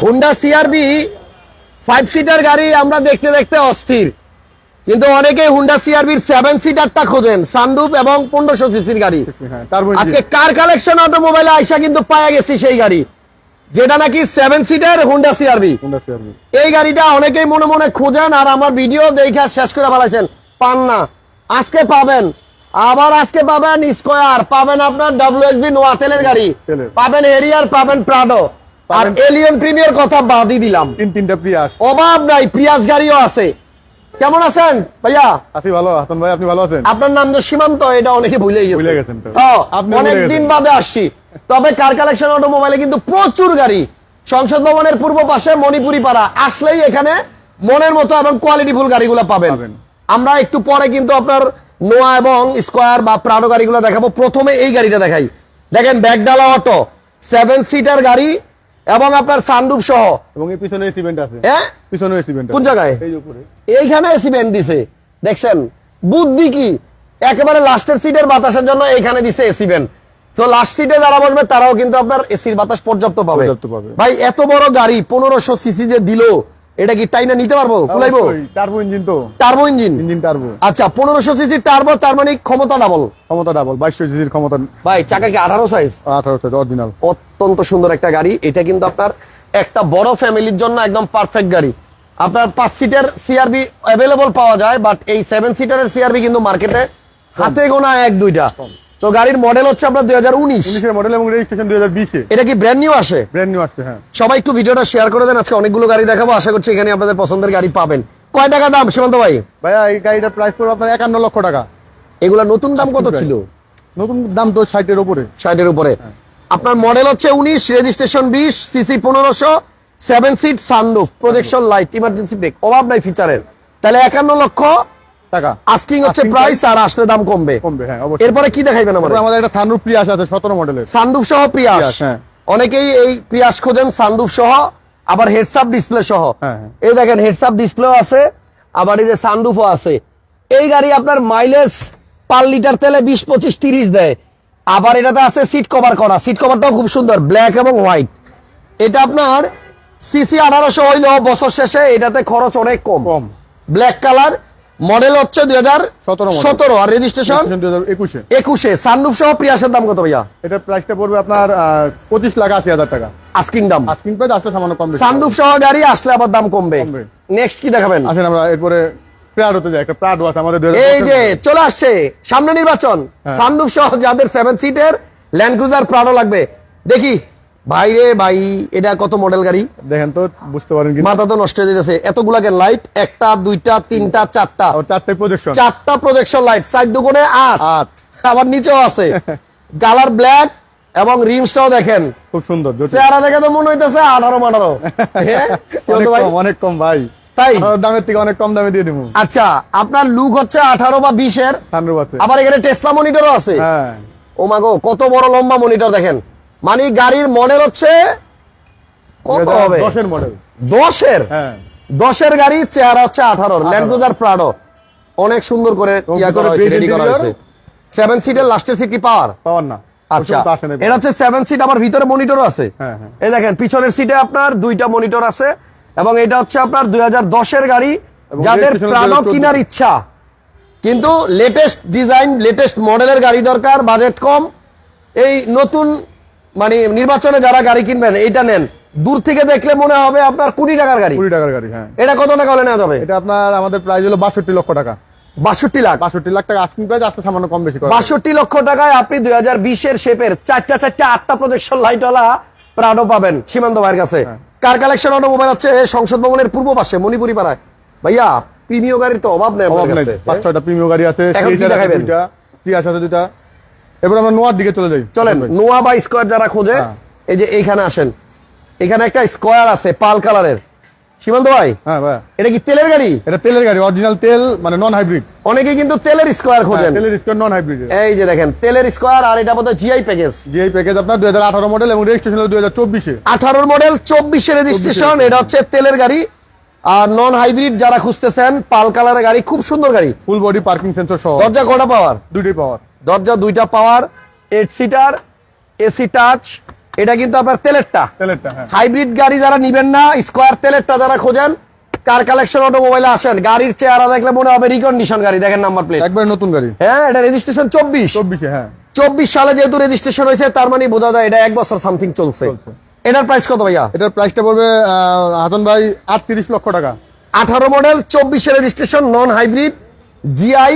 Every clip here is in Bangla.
হুন্ডা সিআরবি ফাইভ সিটার গাড়ি আমরা দেখতে দেখতে অস্থির। কিন্তু অনেকে হুন্ডা সিআরবির সেভেন সিটারটা খোঁজেন সানরুফ এবং পনেরোশো সিসির গাড়ি। হ্যাঁ আজকে কার কালেকশন অটোমোবাইলে আইসা কিন্তু পাওয়া গেছি সেই গাড়ি যেটা নাকি সেভেন সিটার হুন্ডা সিআরবি এই গাড়িটা অনেকেই মনে মনে খোঁজেন আর আমার ভিডিও দেখে শেষ করে ফেলাইছেন পান না আজকে পাবেন আবার আজকে পাবেন স্কোয়ার পাবেন আপনার ডাব্লিউ ডাব্লিউএসবি নোয়া তেলের গাড়ি পাবেন এরিয়ার পাবেন প্রাডো আর এলিয়ন প্রিমিয়ার কথা বাদই দিলাম। তিন তিনটা প্রিয়াস অভাব নাই প্রিয়াস গাড়িও আছে। কেমন আছেন ভাইয়া? আছি ভালো হাসান ভাই আপনি ভালো আছেন? আপনার নাম তো সীমান্ত এটা অনেকে ভুলে গেছে। ভুলে গেছেন তো। হ্যাঁ, আপনি ভুলে অনেক গেছেন। দিন বাদে আসছি। তবে কার কালেকশন অটোমোবাইলে কিন্তু প্রচুর গাড়ি। সংসদ ভবনের পূর্ব পাশে মণিপুরি পাড়া আসলেই এখানে মনের মতো এবং কোয়ালিটিফুল গাড়িগুলো পাবেন। পাবেন। আমরা একটু পরে কিন্তু আপনার নোয়া এবং স্কোয়ার বা প্রাডো গাড়িগুলো দেখাবো। প্রথমে এই গাড়িটা দেখাই। দেখেন ব্যাগডালা অটো। সেভেন সিটার গাড়ি এবং আপনার সানরুফ সহ। এবং এই পিছনে এসিভেন্ট আছে। হ্যাঁ পিছনে এসিভেন্ট কোন জায়গায়? এই উপরে। এইখানে সিমেন্ট দিছে। দেখছেন? বুদ্ধি কি? একেবারে লাস্টের সিটের বাতাসের জন্য এইখানে দিছে সিমেন্ট তো লাস্ট সিটে যারা বসবে তারাও কিন্তু আপনার এসির বাতাস পর্যাপ্ত পাবে। পর্যাপ্ত পাবে। ভাই এত বড় গাড়ি পনেরোশো সিসি যে দিল এটা কি টাইনা নিতে পারব? কুলাইবো? টার্বো ইঞ্জিন তো। টার্বো ইঞ্জিন ইঞ্জিন টার্বো আচ্ছা পনেরোশো সিসি টার্বো তার মানে ক্ষমতা ডাবল ক্ষমতা ডাবল বাইশশো সিসির ক্ষমতা। ভাই চাকা কি আঠারো সাইজ আঠারো অরিজিনাল অত্যন্ত সুন্দর একটা গাড়ি। এটা কিন্তু আপনার একটা বড় ফ্যামিলির জন্য একদম পারফেক্ট গাড়ি। আপনার পাঁচ সিটের সিআরবি অ্যাভেলেবল পাওয়া যায় বাট এই সেভেন সিটারের সিআরবি কিন্তু মার্কেটে হাতে গোনা এক দুইটা। তো গাড়ির মডেল হচ্ছে আপনার দুই হাজার উনিশ। মডেল এবং রেজিস্ট্রেশন দুই হাজার বিশে। এটা কি ব্র্যান্ড নিউ আসে? ব্র্যান্ড নিউ আসছে হ্যাঁ। সবাই একটু ভিডিওটা শেয়ার করে দেন আজকে অনেকগুলো গাড়ি দেখাবো আশা করছি এখানে আপনাদের পছন্দের গাড়ি পাবেন। কয় টাকা দাম সীমান্ত ভাই? ভাইয়া এই গাড়িটার প্রাইস পড়বে আপনার একান্ন লক্ষ টাকা। এগুলা নতুন দাম কত ছিল? নতুন দাম তো ষাটের উপরে। ষাটের উপরে। আপনার মডেল হচ্ছে উনিশ রেজিস্ট্রেশন বিশ সিসি পনেরোশো seven seat sunroof projection light emergency brake অভাব নাই ফিচারের তাহলে একান্ন লক্ষ টাকা। আস্কিং হচ্ছে Asking প্রাইস আর আসলে দাম কমবে। কমবে হ্যাঁ অবশ্যই। এরপরে কি দেখাইবেন আমার তারপরে আমাদের একটা থানরুপ প্রিয়াস আছে সতেরো মডেলের। সানরুফ সহ প্রিয়াস প্রিয়াস, হ্যাঁ। অনেকেই এই প্রিয়াস খোঁজেন সানরুফ সহ আবার হেডসআপ ডিসপ্লে সহ। হ্যাঁ, হ্যাঁ। এই দেখেন হেডসআপ ডিসপ্লে আছে আবার এই যে সানরুফও আছে। এই গাড়ি আপনার মাইলেজ পার লিটার তেলে বিশ পঁচিশ তিরিশ দেয়। আবার এটাতে আছে সিট কভার করা। সিট কভারটাও খুব সুন্দর ব্ল্যাক এবং হোয়াইট এটা আপনার সিসি আঠারোশো হইলেও বছর শেষে এটাতে খরচ অনেক কম। কম। ব্ল্যাক কালার মডেল হচ্ছে দুই হাজার 17 সতেরো। আর রেজিস্ট্রেশন একুশে। একুশে। সানরুফ সহ প্রিয়াসের দাম কত ভাইয়া? এটার প্রাইসটা পড়বে আপনার পঁচিশ লাখ আশি হাজার টাকা। আস্কিং দাম। আস্কিং প্রাইস আসলে সামান্য কম বেশি। সানরুফ সহ গাড়ি আসলে আবার দাম কমবে। কমবে। নেক্সট কি দেখাবেন? আসেন আমরা এরপরে এই যে চলে আসছে। সামনে নির্বাচন। হ্যাঁ। সানরুফ সহ যাদের সেভেন সিটের ল্যান্ড ক্রুজার প্রাডো লাগবে। দেখি। ভাই রে ভাই এটা কত মডেল গাড়ি? দেখেন তো বুঝতে পারেন মাথা তো নষ্ট হয়ে যেতেছে এতগুলাকে লাইট একটা দুইটা তিনটা চারটা। চারটে প্রজেকশন চারটা প্রজেকশন লাইট সাইড দুগুণে আট। আট। আবার নিচেও আছে। কালার ব্ল্যাক এবং রিমসটাও দেখেন। খুব সুন্দর। চেহারা দেখে তো মনে হইতেছে আঠারো মাঠারো। হ্যাঁ? অনেক ভাই? কম অনেক কম ভাই। তাই? আঠারো দামের থেকে অনেক কম দামে দিয়ে দিব। আচ্ছা আপনার লুক হচ্ছে আঠারো বা বিশের। সানরুপ আছে। আবার এখানে টেসলা মনিটরও আছে। হ্যাঁ। ও মাগো কত বড় লম্বা মনিটর দেখেন। মানে গাড়ির মডেল হচ্ছে কত হবে? দশের মডেল দশের? হ্যাঁ। দশের গাড়ি চেহারা হচ্ছে আঠারোর। ল্যান্ড ক্রুজার প্রাডো অনেক সুন্দর করে ইয়া করা হয়েছে রেডি করা হয়েছে। সেভেন সিটের লাস্টের সিট কি পাওয়ার? পাওয়ার না। আচ্ছা। এটা হচ্ছে সেভেন সিট ভিতরে আছে। হ্যাঁ, হ্যাঁ। এই দেখেন পিছনের সিটে আপনার দুইটা মনিটর আছে এবং এটা হচ্ছে আপনার দুই হাজার দশের গাড়ি যাদের প্রাণও কেনার ইচ্ছা। কিন্তু লেটেস্ট ডিজাইন লেটেস্ট মডেলের গাড়ি দরকার বাজেট কম। এই নতুন মানে নির্বাচনে যারা গাড়ি কিনবেন এটা নেন। দূর থেকে দেখলে মনে হবে আপনার কোটি টাকার গাড়ি। কুড়ি টাকার গাড়ি হ্যাঁ। এটা কত টাকা হলে নেওয়া যাবে? এটা আপনার আমাদের প্রাইস হলো বাষট্টি লক্ষ টাকা। বাষট্টি লাখ? বাষট্টি লাখ টাকা আস্কিং প্রাইস আসলে সামান্য কম বেশি বাষট্টি লক্ষ টাকায় আপনি দুই হাজার বিশের শেপের চারটা চারটা আটটা প্রজেকশন লাইটওয়ালা প্রাডো পাবেন সীমান্ত ভাইয়ের কাছে। হ্যাঁ। কার কালেকশন অটোমোবাইল হচ্ছে সংসদ ভবনের পূর্ব পাশে মণিপুরি পাড়ায় ভাইয়া প্রিমিয় গাড়ির তো অভাব নেই অভাব নেই। পাঁচ ছয়টা প্রিমিয় গাড়ি আছে এখন কি দেখাবেন? আছে এবার আমরা নোয়ার দিকে চলে যাই। চলেন নোয়া বা স্কোয়ার যারা খোঁজে হ্যাঁ। এই যে এইখানে আসেন। এখানে একটা স্কোয়ার আছে পাল কালারের। সীমান্ত ভাই? হ্যাঁ ভাই। এটা কি তেলের গাড়ি? এটা তেলের গাড়ি অরিজিনাল তেল মানে নন হাইব্রিড অনেকে কিন্তু তেলের স্কোয়ার খোঁজেন। তেলের স্কোয়ার নন হাইব্রিড এই যে দেখেন তেলের স্কোয়ার আর এটা বোধহয় জিআই প্যাকেজ জিআই প্যাকেজ আপনার দুই হাজার আঠারো মডেল এবং রেজিস্ট্রেশন হলো দুই হাজার চব্বিশে। আঠারোর মডেল চব্বিশে রেজিস্ট্রেশন এটা হচ্ছে তেলের গাড়ি। আর নন হাইব্রিড যারা খুঁজতেছেন পাল কালারের গাড়ি খুব সুন্দর গাড়ি। ফুল বডি পার্কিং সেন্সর সহ। দরজা কটা পাওয়ার? দুইটাই পাওয়ার। দরজা দুইটা power eight seater AC touch এটা কিন্তু আপনার তেলেরটা। তেলেরটা হ্যাঁ। হাইব্রিড গাড়ি যারা নিবেন না স্কোয়ার তেলেরটা যারা খোঁজেন কার কালেকশন অটোমোবাইলে আসেন গাড়ির চেহারা দেখলে মনে হবে রিকন্ডিশন গাড়ি দেখেন নাম্বার প্লেট একবার নতুন গাড়ি। হ্যাঁ এটা রেজিস্ট্রেশন চব্বিশ। চব্বিশে হ্যাঁ। চব্বিশ সালে যেহেতু রেজিস্ট্রেশন হয়েছে তার মানে বোঝা যায় এটা এক বছর সামথিং চলছে। এটার প্রাইস কত ভাইয়া? এটার প্রাইসটা পড়বে হাতন ভাই আটত্রিশ লক্ষ টাকা। আঠারো মডেল চব্বিশে registration non hybrid GI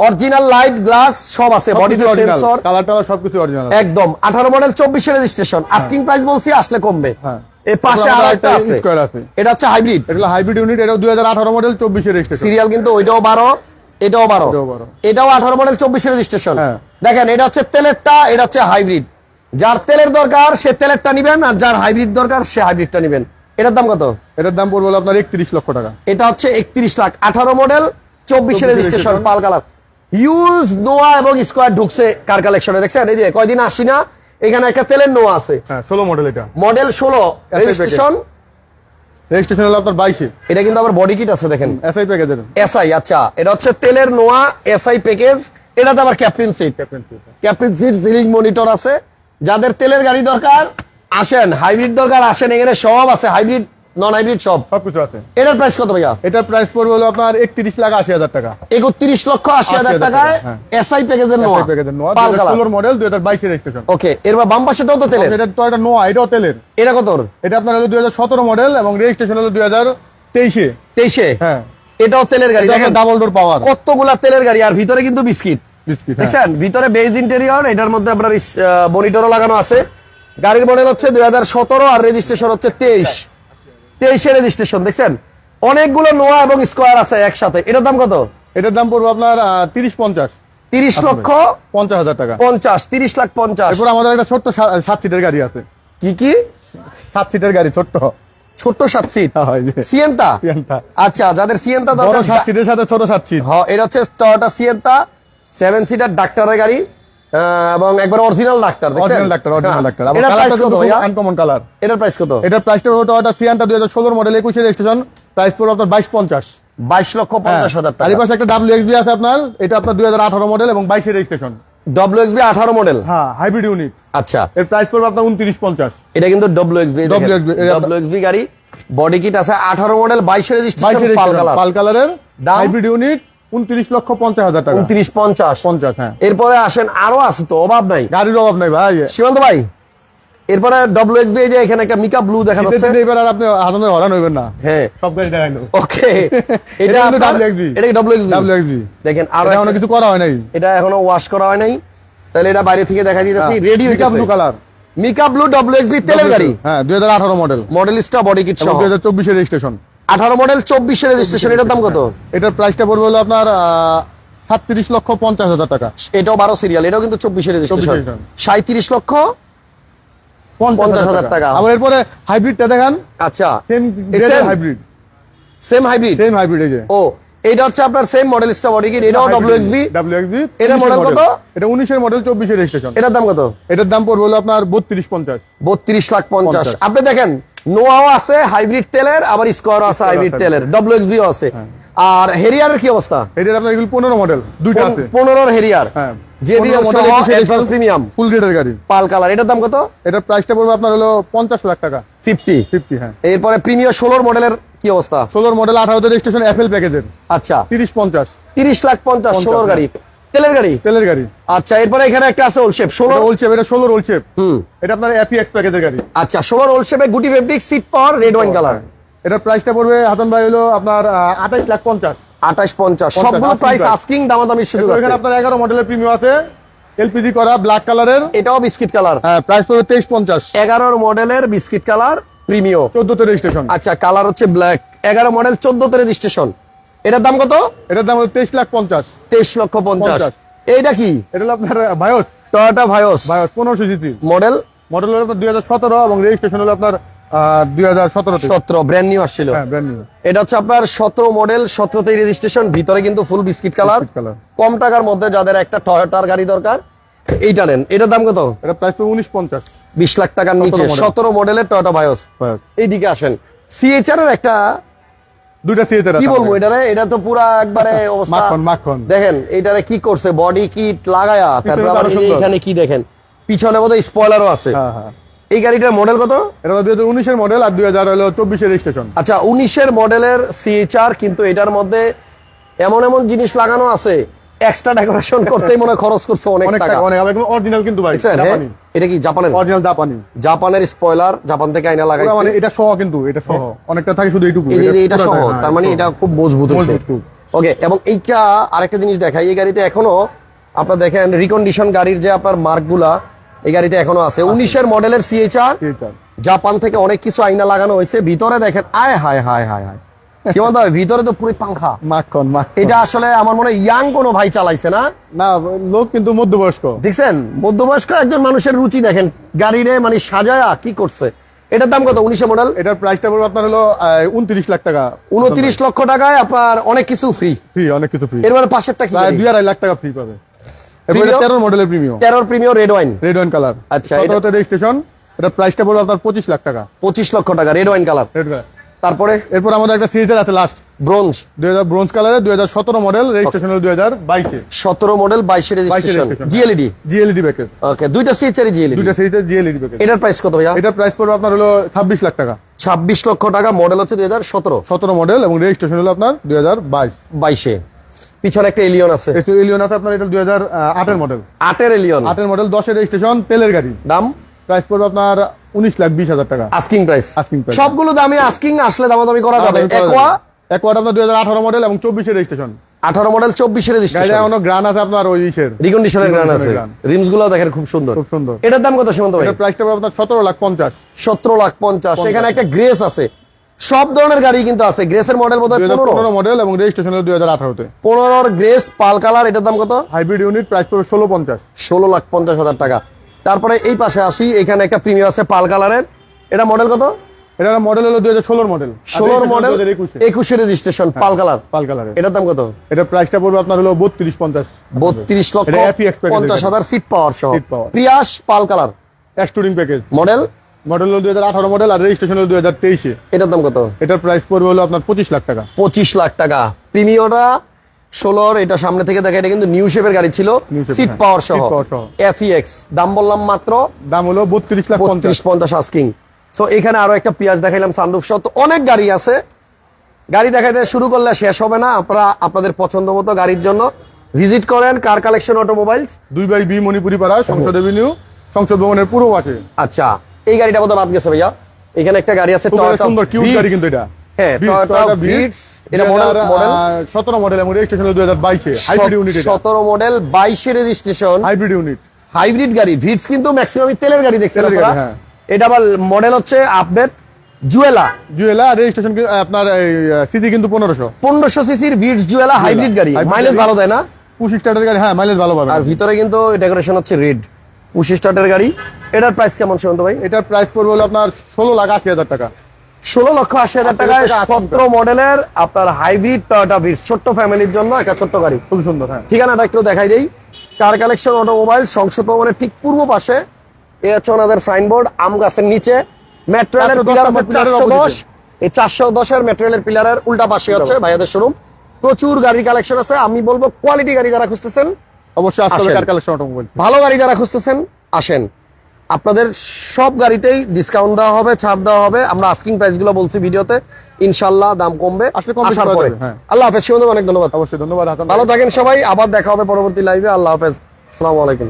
original light glass সব আছে বডিতে সেন্সর কালার টালার সবকিছু অরিজিনাল একদম আঠারো মডেল চব্বিশে রেজিস্ট্রেশন আস্কিং প্রাইস বলছি আসলে কমবে। হ্যাঁ। এর পাশে তারপর আর আমাদের একটা আছে। এটা হচ্ছে হাইব্রিড এটা হাইব্রিড ইউনিট হাজার আঠারো মডেল চব্বিশে রেজিস্ট্রেশন সিরিয়াল কিন্তু ওইটাও বারো এটাও বারো। এটাও বারো। এটাও আঠারো মডেল চব্বিশে রেজিস্ট্রেশন হ্যাঁ। দেখেন এটা হচ্ছে তেলেরটা এটা হচ্ছে হাইব্রিড যার তেলের দরকার সে তেলেরটা নিবেন আর যার হাইব্রিড দরকার সে হাইব্রিডটা নিবেন। এটার দাম কত? এটার দাম পড়বে আপনার একত্রিশ লক্ষ টাকা। এটা হচ্ছে একত্রিশ লাখ আঠারো মডেল চব্বিশে 24 registration pearl colour. Use Noah এবং স্কোয়ার ঢুকছে কার কালেকশনে দেখছেন? এই যে কয়দিন আসি না এখানে একটা তেলের নোয়া আছে। হ্যাঁ ষোলো মডেল এটা। মডেল ষোলো। রেজিস্ট্রেশন রেজিস্ট্রেশন হলো আপনার বাইশে। এটা কিন্তু আবার বডি কিট আছে দেখেন। এসআই প্যাকেজের এসআই আচ্ছা। এটা হচ্ছে তেলের নোয়া এসআই প্যাকেজ এটাতে আবার captain seat captain seat ceiling monitor আছে। যাদের তেলের গাড়ি দরকার আসেন। হাইব্রিড দরকার আসেন। এখানে সব আছে। হাইব্রিড নন হাইব্রিড সব সবকিছু আছে। এটার প্রাইস কত ভাইয়া? এটার প্রাইস পড়বে হলো আপনার একত্রিশ লাখ আশি হাজার টাকা। একত্রিশ লক্ষ আশি হাজার টাকায়। এসআই প্যাকেজের নোয়া। প্যাকেজের নোয়া পাল কালার ষোলোর মডেল রেজিস্ট্রেশন ওকে বাম পাশেটাও তো তেলের। এটা তো নোয়া এটাও তেলের। এটা কত এটা আপনার হলো দুই হাজার সতেরো মডেল এবং রেজিস্ট্রেশন হলো দুই হাজার তেইশে। তেইশে? হ্যাঁ। এটাও তেলের গাড়ি দেখেন। ডাবল ডোর পাওয়ার কতগুলা তেলের গাড়ি আর ভিতরে কিন্তু বিস্কিট। বিস্কিট হ্যাঁ। দেখছেন? ভিতরে বেজ ইন্টেরিয়র এটার মধ্যে আপনার মনিটরও লাগানো আছে। গাড়ির মডেল হচ্ছে দুই হাজার সতেরো আর রেজিস্ট্রেশন হচ্ছে তেইশ। তেইশে রেজিস্ট্রেশন দেখছেন? অনেকগুলো নোয়া এবং স্কোয়ার আছে একসাথে। এটার দাম কত? এটার দাম পড়ব আপনার তিরিশ পঞ্চাশ। তিরিশ লক্ষ পঞ্চাশ হাজার টাকা। পঞ্চাশ তিরিশ লাখ পঞ্চাশ। এরপর আমাদের একটা ছোট্ট সাত সিটের গাড়ি আছে। কি কি? সাত সিটের গাড়ি ছোট্ট। ছোট্ট সাত সিট হ্যাঁ, হয় সিয়েন্তা সিয়েন্তা। আচ্ছা যাদের সিয়েন্তা দরকার সাত সিটের সাথে ছোট সাত সিট হ্যাঁ এটা হচ্ছে টয়োটা সিয়েন্তা সেভেন সিটার ডাক্তারের গাড়ি। এবং একবার original doctor original doctor original হ্যাঁ। ডাক্তার এটার প্রাইস কত আনকমন কালার এটার প্রাইস কত? এটার প্রাইসটা হলো টয়োটা সিয়ানটা দুই হাজার ষোলোর মডেল একুশে রেজিস্ট্রেশন প্রাইস পড়বে আপনার বাইশ পঞ্চাশ। বাইশ লক্ষ পঞ্চাশ হাজার আর পাশে একটা ডব্লিউএক্সবি আছে আপনার এটা আপনার দুই হাজার আঠারো মডেল এবং বাইশে রেজিস্ট্রেশন ডব্লিউ এক্সবি আঠারো মডেল হ্যাঁ হাইব্রিড ইউনিট আচ্ছা। এর প্রাইস পড়বে আপনার উনত্রিশ পঞ্চাশ। এটা কিন্তু ডব্লিউ এক্সবি WXB, এটা- গাড়ি বডি কিট আছে আঠারো মডেল বাইশে বাইশে রেজিস্ট্রেশন পাল কালার পাল কালারের হাইব্রিড ইউনিট উনত্রিশ লক্ষ পঞ্চাশ হাজার টাকা। উনত্রিশ পঞ্চাশ। পঞ্চাশ হ্যাঁ। এরপরে আসেন আরও আছে তো অভাব নাই। গাড়ির অভাব নাই ভাই। সীমান্ত ভাই এরপরে ডব্লিউ এক্সবি যে এখানে একটা মিকা ব্লু দেখা যাচ্ছে। এবার আর আপনি হরান হইবেন না। হ্যাঁ। সব গাড়ি ওকে এটা আপনার- WXB এটা কি ডব্লিউ এক্সবি ডাব্লিউ এক্সবি দেখেন আর এখনও কিছু করা হয় নাই। এটা এখনও ওয়াশ করা হয় নাই। তাহলে এটা বাইরে থেকে দেখা দিতেছি রেডি হইছে blue colour mica blue W XB তেলের গাড়ি? হ্যাঁ দুই হাজার আঠারো মডেল মডেলিস্টা বডি কিট সহ। দুই হাজার চব্বিশে রেজিস্ট্রেশন আঠারো মডেল চব্বিশে রেজিস্ট্রেশন এটার দাম কত? এটার প্রাইসটা পড়বে হলো আপনার সাতত্রিশ লক্ষ পঞ্চাশ হাজার টাকা। এটাও বারো সিরিয়াল এটাও কিন্তু চব্বিশে রেজিস্ট্রেশন সাঁত্রিশ লক্ষ পঞ্চাশ হাজার টাকা। আবার এরপরে হাইব্রিডটা দেখান। আচ্ছা। Same hybrid same hybrid same hybrid এই যে। ও এটা হচ্ছে আপনার সেম মডেলিস্টা বডি কিট এটাও ডব্লিউ এক্সবি ডাব্লিউ এক্সবি এটার model কত? এটা উনিশের মডেল চব্বিশে রেজিস্ট্রেশন এটার দাম কত? এটার দাম পড়বে হলো আপনার বত্রিশ পঞ্চাশ। বত্রিশ লাখ পঞ্চাশ। 50 আপনি দেখেন নোয়াও আছে হাইব্রিড তেলের আবার স্কোয়ারও আছে হাইব্রিড তেলের ডব্লিউ এক্সবিও আছে। আর হেরিয়ারের কি অবস্থা? এটার আপনার এগুলো পনেরো মডেল দুইটা আছে। পনেরোর হেরিয়ার হ্যাঁ। JBL সহ advance premium। ফুল গ্রেডের গাড়ি। পাল কালার এটার দাম কত? এটার প্রাইসটা পড়বে আপনার হলো পঞ্চাশ লাখ টাকা। ফিফটি ফিফটি হ্যাঁ। এরপরে প্রিমিয়ার ষোলোর মডেলের কি অবস্থা? ষোলোর মডেল আঠারোতে রেজিস্ট্রেশন এফএল প্যাকেজের আচ্ছা। তিরিশ পঞ্চাশ। তিরিশ লাখ পঞ্চাশ 50 ষোলোর গাড়ি। তেলের গাড়ি? তেলের গাড়ি। আচ্ছা এরপরে এখানে একটা আছে ওলশেপ ষোলো ওলশেপ এটা ষোলোর ওলশেপ হুম। এটা আপনার এফি এক্স প্যাকেজের গাড়ি। আচ্ছা ষোলোর ওলশেপে গুটি fabric seat power red wine colour এটার প্রাইসটা পড়বে হাতন ভাই হলো আপনার আঠাইশ লাখ পঞ্চাশ। আঠাশ পঞ্চাশ সবগুলো প্রাইস আস্কিং দামাদামির সুযোগ এখানে আছে। আপনার এগারো মডেলের প্রিমিয়াম আছে এলপিজি করা ব্ল্যাক কালারের এটাও বিস্কিট কালার। প্রাইস পড়বে তেইশ পঞ্চাশ। এগারোর মডেলের বিস্কিট কালার প্রিমিয় চোদ্দতে রেজিস্ট্রেশন আচ্ছা কালার হচ্ছে ব্ল্যাক এগারো মডেল চোদ্দতে রেজিস্ট্রেশন এটার দাম কত? এটার দাম হলো তেইশ লাখ পঞ্চাশ। তেইশ লক্ষ পঞ্চাশ। এইটা কি? এটা হলো আপনার ভায়োস টয়োটা ভায়োস বায়োস পনেরোশো জিটি মডেল? মডেল হলো আপনার দুই হাজার সতেরো এবং রেজিস্ট্রেশন হলো আপনার দুই হাজার সতেরো ব্র্যান্ড নিউ আসছিল। এটা হচ্ছে আপনার সতেরো মডেল সতেরোতে রেজিস্ট্রেশন ভিতরে কিন্তু ফুল বিস্কিট কালার কম টাকার মধ্যে যাদের একটা টয়োটার গাড়ি দরকার এইটা নেন। এটার দাম কত? এটা প্রাইস উনিশ পঞ্চাশ। বিশ লাখ টাকার নিচে। সতেরো মডেলের টয়োটা ভায়োস এইদিকে আসেন। সিএচআর এর একটা দুইটা সিএতে কি বলব এটারে এটা তো পুরা একবারে অবস্থা। মাখন মাখন। দেখেন এটারে কি করছে বডি কিট লাগায়া তারপর আবার। এখানে কি দেখেন পিছনে বোধহয় স্পয়লারও আছে। হ্যাঁ হ্যাঁ। এই গাড়িটার মডেল কত? এটা দুই হাজার উনিশের মডেল আর দুই হাজার হলো চব্বিশের রেজিস্ট্রেশন আচ্ছা উনিশের মডেলের সিএইচআর কিন্তু এটার মধ্যে এমন এমন জিনিস লাগানো আছে এক্সট্রা ডেকোরেশন করতেই মনে খরচ করছে অনেক টাকা। অনেক অরিজিনাল কিন্তু ভাই হ্যাঁ? এটা কি জাপানের অরিজিনাল জাপানি জাপানের স্পয়লার জাপান থেকে আইনা লাগাইছে। মানে এটা সহ কিন্তু এটা সহ। অনেকটা থাকে শুধু এইটুকু। এই- এই- এটা সহ হ্যাঁ, তার মানে এটা খুব মজবুত খুব। ওকে এবং এইটা আরেকটা জিনিস দেখাই এই গাড়িতে এখনও আপনার দেখেন রিকন্ডিশন গাড়ির যে আপনার মার্কগুলা এই গাড়িতে এখনও আছে। উনিশের মডেলের সিএইচআর ঠিক জাপান থেকে অনেক কিছু আইনা লাগানো হয়েছে। ভিতরে দেখেন আয় হায় হায় হায় হায়। কি বলতে ভিতরে তো পুরো পাংখা। মাখন এটা আসলে আমার মনে হয় ইয়াং কোনো ভাই চালাইছে না? না লোক কিন্তু মধ্যবয়স্ক। দেখছেন? মধ্যবয়স্ক একজন মানুষের রুচি দেখেন। গাড়িরে মানে সাজায়া কি করছে? এটার দাম কত? উনিশে মডেল এটার প্রাইসটা পড়বে আপনার হলো উনত্রিশ লাখ টাকা। উনত্রিশ লক্ষ টাকায় আপনার অনেক কিছু ফ্রি ফ্রি অনেক কিছু ফ্রি এর মানে পাশেরটা কি দুই আড়াই লাখ টাকা ফ্রি পাবে। তেরো মডেলের প্রিমিয়াম তেরোর premier red wine red wine colour আচ্ছা, এটা- সতেরোতে রেজিস্ট্রেশন এটা প্রাইসটা পড়বে আপনার পঁচিশ লাখ টাকা। পঁচিশ লক্ষ টাকা red wine colour red colour তারপরে? এরপর আমাদের একটা সিরিজের আছে লাস্ট ব্রোঞ্জ। দুই হাজার ব্রোঞ্জ কালারের দুই হাজার সতেরো মডেল রেজিস্ট্রেশন হলো দুই হাজার বাইশে। সতেরো মডেল বাইশে রেজিস্ট্রেশন জিএলইডি জিএলইডি প্যাকেজ ওকে দুইটা সিএচআরই জিএলইডি দুইটা সিরিজের জিএলইডি প্যাকেজ এটার প্রাইস কত ভাইয়া? এটার প্রাইস পড়বে আপনার হলো ছাব্বিশ লাখ টাকা। ছাব্বিশ লক্ষ টাকা মডেল হচ্ছে দুই হাজার সতেরো। সতেরো মডেল এবং রেজিস্ট্রেশন হলো আপনার দুই হাজার বাইশ। বাইশে। পিছনে একটা এলিয়ন আছে। এলিয়ন আছে আপনার এটা দুই হাজার আটের মডেল আটের এলিয়ন আটের মডেল দশের রেজিস্ট্রেশন তেলের গাড়ি। দাম? প্রাইস পড়বে আপনার উনিশ লাখ বিশ হাজার টাকা। Asking price Asking price. সবগুলো দামে আস্কিং আসলে দামাদামি করা যাবে। একোয়া একোয়াট আপনার দুই হাজার আঠারো মডেল এবং চব্বিশের রেজিস্ট্রেশন আঠারো মডেল চব্বিশে গাড়িটা রেজিস্ট্রেশন গ্রান আছে আপনার ওই ইসের। রিকন্ডিশনের গ্রান আছে। রিমসগুলো দেখেন খুব সুন্দর। খুব সুন্দর। এটার দাম কত সীমান্ত ভাই? প্রাইসটা আপনার সতেরো লাখ পঞ্চাশ। সতেরো লাখ পঞ্চাশ। এখানে একটা গ্রেস আছে। সব ধরনের গাড়ি কিন্তু আছে। গ্রেসের মডেল বোধ হয় পনেরো। পনেরো মডেল এবং রেজিস্ট্রেশন দুই হাজার আঠারোতে। পনেরোর গ্রেস পাল কালার এটার দাম কত? হাইব্রিড ইউনিট প্রাইস পড়বে ষোলো পঞ্চাশ। ষোলো লাখ পঞ্চাশ হাজার টাকা। তারপরে এই পাশে আসি এখানে একটা প্রিমিয়াম আছে পাল কালারের। এটা মডেল কত? এটার মডেল হলো দুই হাজার মডেল ষোলোর মডেল একুশে। Registration pearl colour. Pearl colour এটার দাম কত? এটার প্রাইসটা পড়বে আপনার হলো বত্রিশ পঞ্চাশ। বত্রিশ লক্ষ এটা পঞ্চাশ হাজার সিট পাওয়ার সহ। Prius pearl colour. X touring package model model হলো দুই হাজার আঠারো মডেল আর রেজিস্ট্রেশন হলো দুই হাজার তেইশে। এটার দাম কত? এটার প্রাইস পড়বে হলো আপনার পঁচিশ লাখ টাকা। পঁচিশ লাখ টাকা। প্রিমিয়টা ষোলোর এটা সামনে থেকে দেখা এটা কিন্তু নিউ শেপের গাড়ি ছিল সিট। পাওয়ার সহ। সহ। এফইএক্স দাম বললাম মাত্র দাম হলো বত্রিশ লাখ পঞ্চাশ। পঞ্চাশ আস্কিং সো এখানে আরও একটা পিয়াজ দেখাইলাম সানরুফ সহ। তো অনেক গাড়ি আছে। গাড়ি দেখাইতে শুরু করলে শেষ হবে না। আপনারা আপনাদের পছন্দ মতো গাড়ির জন্য ভিজিট করেন। কার কালেকশন অটোমোবাইলস দুই by B Manipuri Para Sangsad avenue সংসদ ভবনের পূর্ব পাশে। আচ্ছা এই গাড়িটা বোধহয় বাদ গেছে ভাইয়া। এখানে একটা গাড়ি আছে সুন্দর কিউট গাড়ি কিন্তু এটা। হ্যাঁ। এটা মডেল মডেল সতেরো মডেল এবং রেজিস্ট্রেশন হাইব্রিড ইউনিট এটা। সতেরো মডেল বাইশে রেজিস্ট্রেশন হাইব্রিড ইউনিট হাইব্রিড গাড়ি ভিটস কিন্তু তেলের গাড়ি দেখছেন আপনারা হ্যাঁ। এটা আবার মডেল হচ্ছে আপডেট জুয়েলা জুয়েলা রেজিস্ট্রেশন আপনার কিন্তু সিসির ভিটস জুয়েলা হাইব্রিড গাড়ি। মাইলেজ ভালো দেয় না? পুশ স্টার্টের গাড়ি হ্যাঁ মাইলেজ ভালো পাবে আর ভিতরে কিন্তু ডেকোরেশন হচ্ছে রেড পুশি স্টার্টের গাড়ি। এটার প্রাইস কেমন সুমন্ত ভাই? এটার প্রাইস পড়বে হলো আপনার ষোলো লাখ আশি হাজার টাকা। ষোলো লক্ষ আশি হাজার টাকায় টাকা সতেরো মডেলের আপনার হাইব্রিড টয়োটা ভিটস ছোট্ট ফ্যামিলির জন্য একটা ছোট্ট গাড়ি। খুব সুন্দর হ্যাঁ। ঠিকানাটা একটু দেখাই দেই। কার কালেকশন অটোমোবাইল সংসদ ভবনের ঠিক পূর্ব পাশে। এ হচ্ছে ওনাদের সাইনবোর্ড আম গাছের নিচে। মেট্রোয়েলের 410 পিলার হচ্ছে চারশো দশ। এই চারশো দশের মেট্রোয়েলের পিলারের উল্টা পাশে হচ্ছে ভাইয়াদের শোরুম প্রচুর গাড়ির কালেকশন আছে। আমি বলব কোয়ালিটি গাড়ি যারা খুঁজতেছেন অবশ্যই আসতে আসেন। কার কালেকশন অটোমোবাইল ভালো গাড়ি যারা খুঁজতেছেন আসেন। আপনাদের সব গাড়িতেই ডিসকাউন্ট দেওয়া হবে ছাড় দেওয়া হবে। আমরা আস্কিং প্রাইসগুলো বলছি ভিডিওতে। ইনশাল্লাহ দাম কমবে। আসলে কম আসার পরে হ্যাঁ। আল্লাহ হাফেজ অনেক ধন্যবাদ। অবশ্যই ধন্যবাদ ভালো থাকেন সবাই আবার দেখা হবে পরবর্তী লাইভে আল্লাহ হাফেজ। আসসালামু আলাইকুম।